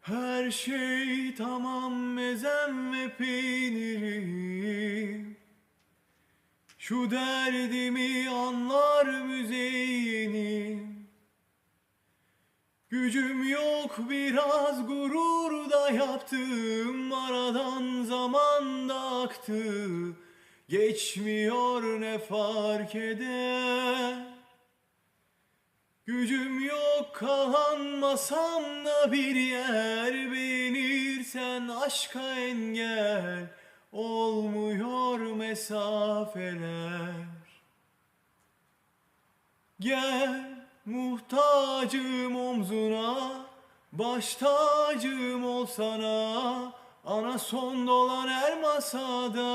Her şey tamam mezem ve peynirim Şu derdimi anlar müzeyyenim Gücüm yok biraz gurur da yaptım. Aradan zaman da aktı. Geçmiyor ne fark eder? Gücüm yok kalanmasam da bir yer Beğenirsen aşka engel Olmuyor mesafeler. Gel muhtacım omzuna Baş tacım ol sana. Ana son dolan her masada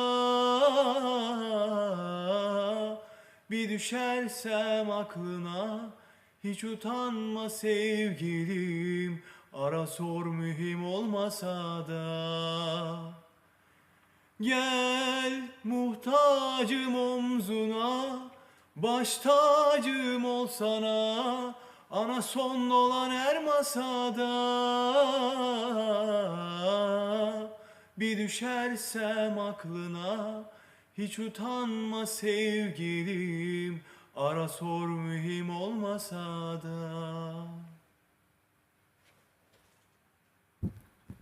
Bir düşersem aklına Hiç utanma sevgilim Ara sor mühim olmasa da. Gel muhtacım omzuna Baş tacım ol sana. Ana son olan her masada. Bir düşersem aklına Hiç utanma sevgilim. Ara sor mühim olmasa da